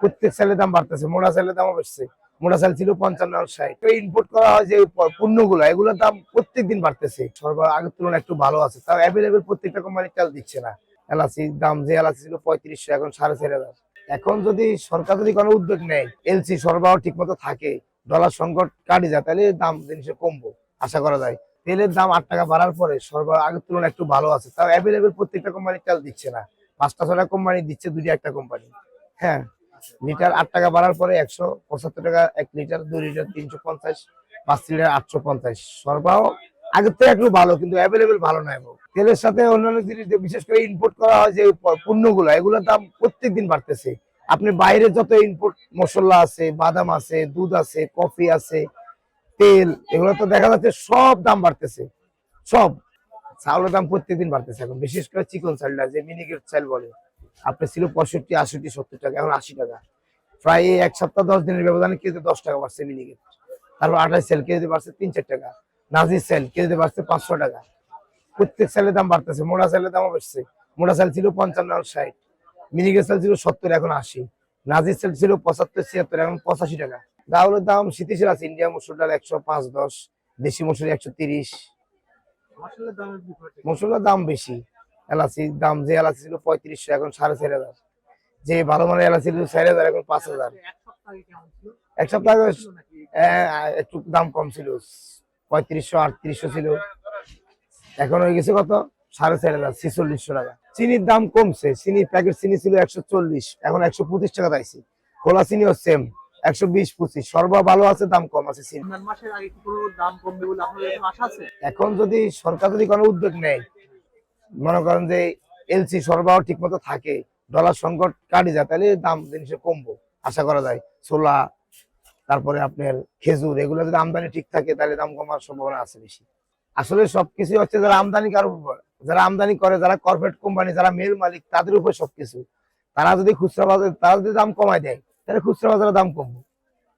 প্রত্যেক সালের দাম বাড়তেছে মোটা সালের দামও বাড়ছে। মোটা চাল ছিল পঞ্চান্ন ষাট। ইম্পোর্ট করা হয় যে পণ্যগুলো, এগুলোর দাম প্রত্যেক দিন বাড়তেছে। সরবরাহ আগের তুলনায় একটু ভালো আছে। তাও অ্যাভেলেবেল প্রত্যেকটা কোম্পানি চাল দিচ্ছে না। এলাচির দাম যে এলাচি ছিল পঁয়ত্রিশশো, এখন সাড়ে চার হাজার। এখন যদি সরকার যদি কোনো উদ্যোগ নেয় এলসি সরবরাহ ঠিক মতো থাকে ডলার সংকট কাটি যায়, তাহলে দাম জিনিসের কমবো, আশা করা যায়। তেলের দাম আট টাকা বাড়ার পরে সরবরাহ আগের তুলনায় একটু ভালো আছে। তাও অ্যাভেলেবেল প্রত্যেকটা কোম্পানি চাল দিচ্ছে না। পাঁচটা ছটা কোম্পানি দিচ্ছে দুটি একটা কোম্পানি হ্যাঁ। লিটার আট টাকা বাড়ার পরে একশো পঁচাত্তর টাকা, এক লিটার দুই লিটার তিনশো পঞ্চাশ, পাঁচ লিটার আটশো পঞ্চাশ। সরবরাহ আগের থেকে একটু ভালো, কিন্তু অ্যাভেলেবেল ভালো নয় গো। তেলের সাথে অন্যান্য জিনিস বিশেষ করে ইম্পোর্ট করা হয় যে পণ্যগুলো, এগুলোর দাম প্রত্যেক দিন বাড়তেছে। আপনি বাইরে যত ইম্পোর্ট মশলা আছে, বাদাম আছে, দুধ আছে, কফি আছে, তেল, এগুলো তো দেখা যাচ্ছে সব দাম বাড়তেছে। সব। চাউলের দাম প্রত্যেকদিন বাড়তেছে এখন, বিশেষ করে চিকন চালটা যে মিনিকেট চাল বলে। আপনার ছিল পঁয়ষট্টি আষট্টি সত্তর টাকা, এখন আশি টাকা। প্রায় এক সপ্তাহ, দশ দিনের ব্যবধানে কেজিতে দশ টাকা বাড়ছে মিনিকেট তারপর আঠাশ সেল কেজিতে বাড়ছে তিন, চার টাকা। নাজির সেল কেজিতে বাড়ছে পাঁচশো টাকা। প্রত্যেক সেলের দাম বাড়তেছে। মোটা সেলের দামও বাড়ছে। মোটা সেল ছিল পঞ্চান্ন ষাট। মিনিকেট সেল ছিল সত্তর, এখন আশি। নাজির সেল ছিল পঁচাত্তর, ছিয়াত্তর, এখন পঁচাশি টাকা। ডাউলের দাম স্থিতিশীল আছে। ইন্ডিয়া মসুর ডাল একশো পাঁচ, দশ। দেশি মসুর একশো তিরিশ। মশলার দাম বেশি। এলাচির দাম যে এলাচি ছিল পঁয়ত্রিশশো এখন সাড়ে চার হাজার। যে ভালো মানের এলাচি ছিল চার হাজার এখন পাঁচ হাজার। এক সপ্তাহ একটু দাম কম ছিল পঁয়ত্রিশশো আটত্রিশশো ছিল। এখন হয়ে গেছে কত? সাড়ে চার হাজার ছেচল্লিশশো টাকা। চিনির দাম কমছে চিনি প্যাকেট চিনি ছিল একশো চল্লিশ এখন একশো পঁচিশ টাকা পাইছি। খোলা চিনিও সেম একশো বিশ পঁচিশ সর্বা ভালো আছে দাম কম আছে? এখন যদি সরকার যদি কোনো উদ্যোগ নেয় মনে করেন যে এলসি সরবরাহ ঠিক মতো থাকে ডলার সংকট কাটি যায়, তাহলে দাম জিনিসের কমবো, আশা করা যায়। ছোলা, তারপরে আপনার খেজুর, এগুলো যদি আমদানি ঠিক থাকে, তাহলে দাম কমার সম্ভাবনা আছে বেশি। আসলে সবকিছু হচ্ছে যারা আমদানি কারোর উপর, যারা আমদানি করে, যারা কর্পোরেট কোম্পানি যারা মেল মালিক, তাদের উপর সবকিছু। তারা যদি খুচরা বাজার, তারা যদি দাম কমায় দেয়, তাহলে খুচরা বাজারে দাম কমবো।